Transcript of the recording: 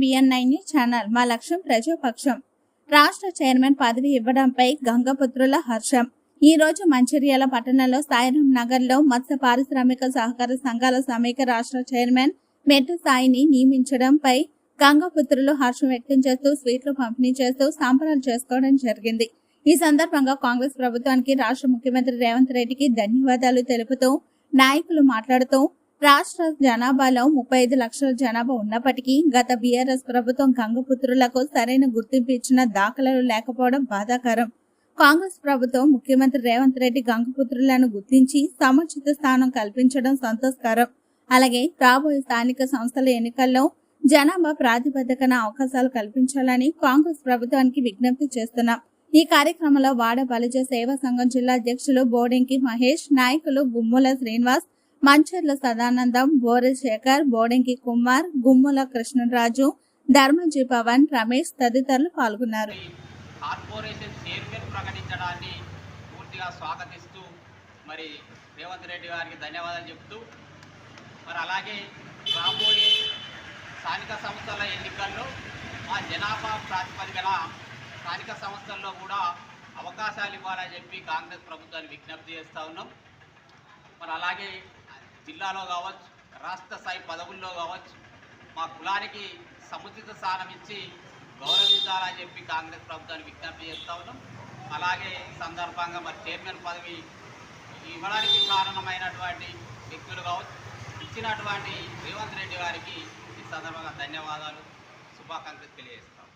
B N nine channel. మా లక్ష్యం ప్రజాపక్షం. రాష్ట్ర చైర్మన్ పదవి ఇవ్వడంపై గంగపుత్రుల హర్షం. ఈ రోజు మంచిర్యాల పట్టణంలో సాయిరాం నగర్లో మత్స్య పారిశ్రామిక సహకార సంఘాల సమైక్య రాష్ట్ర చైర్మన్ మెట్టు సాయిని నియమించడంపై గంగపుత్రులు హర్షం వ్యక్తం చేస్తూ స్వీట్లు పంపిణీ చేస్తూ సంబరాలు చేసుకోవడం జరిగింది. ఈ సందర్భంగా కాంగ్రెస్ ప్రభుత్వానికి రాష్ట్ర ముఖ్యమంత్రి రేవంత్ రెడ్డికి ధన్యవాదాలు తెలుపుతూ నాయకులు మాట్లాడుతూ రాష్ట్ర జనాభాలో ముప్పై ఐదు లక్షల జనాభా ఉన్నప్పటికీ గత బీఆర్ఎస్ ప్రభుత్వం గంగపుత్రులకు సరైన గుర్తింపు ఇచ్చిన దాఖలాలు లేకపోవడం బాధాకరం. కాంగ్రెస్ ప్రభుత్వం ముఖ్యమంత్రి రేవంత్ రెడ్డి గంగపుత్రులను గుర్తించి సముచిత స్థానం కల్పించడం సంతోషకరం. అలాగే రాబోయే స్థానిక సంస్థల ఎన్నికల్లో జనాభా ప్రాతిపదికన అవకాశాలు కల్పించాలని కాంగ్రెస్ ప్రభుత్వానికి విజ్ఞప్తి చేస్తున్నాం. ఈ కార్యక్రమంలో వాడ బలిజ సేవా సంఘం జిల్లా అధ్యక్షులు బోడెంకి మహేష్ నాయకులు గుమ్ముల శ్రీనివాస్ మంచర్ల సదానందం బోరె శేఖర్ బోడెంకి కుమార్ గుమ్ముల కృష్ణరాజు ధర్మజీ పవన్ రమేష్ తదితరులు పాల్గొన్నారు. కార్పొరేషన్ చైర్మన్ ప్రకటించడాన్ని పూర్తిగా స్వాగతిస్తూ మరి రేవంత్ రెడ్డి గారికి ధన్యవాదాలు చెప్తూ మరి అలాగే రాబోయే స్థానిక సంస్థల ఎన్నికల్లో ఆ జనాభా ప్రాతిపదికన స్థానిక సంస్థల్లో కూడా అవకాశాలు ఇవ్వాలని చెప్పి కాంగ్రెస్ ప్రభుత్వాన్ని విజ్ఞప్తి చేస్తూ ఉన్నాం. మరి అలాగే జిల్లాలో కావచ్చు రాష్ట్ర స్థాయి పదవుల్లో కావచ్చు మా కులానికి సముచిత స్థానం ఇచ్చి గౌరవించాలని చెప్పి కాంగ్రెస్ ప్రభుత్వాన్ని విజ్ఞప్తి చేస్తూ ఉన్నాం. అలాగే ఈ సందర్భంగా మరి చైర్మన్ పదవి ఇవ్వడానికి కారణమైనటువంటి వ్యక్తులు కావచ్చు ఇచ్చినటువంటి రేవంత్ రెడ్డి గారికి ఈ సందర్భంగా ధన్యవాదాలు శుభాకాంక్షలు తెలియజేస్తాం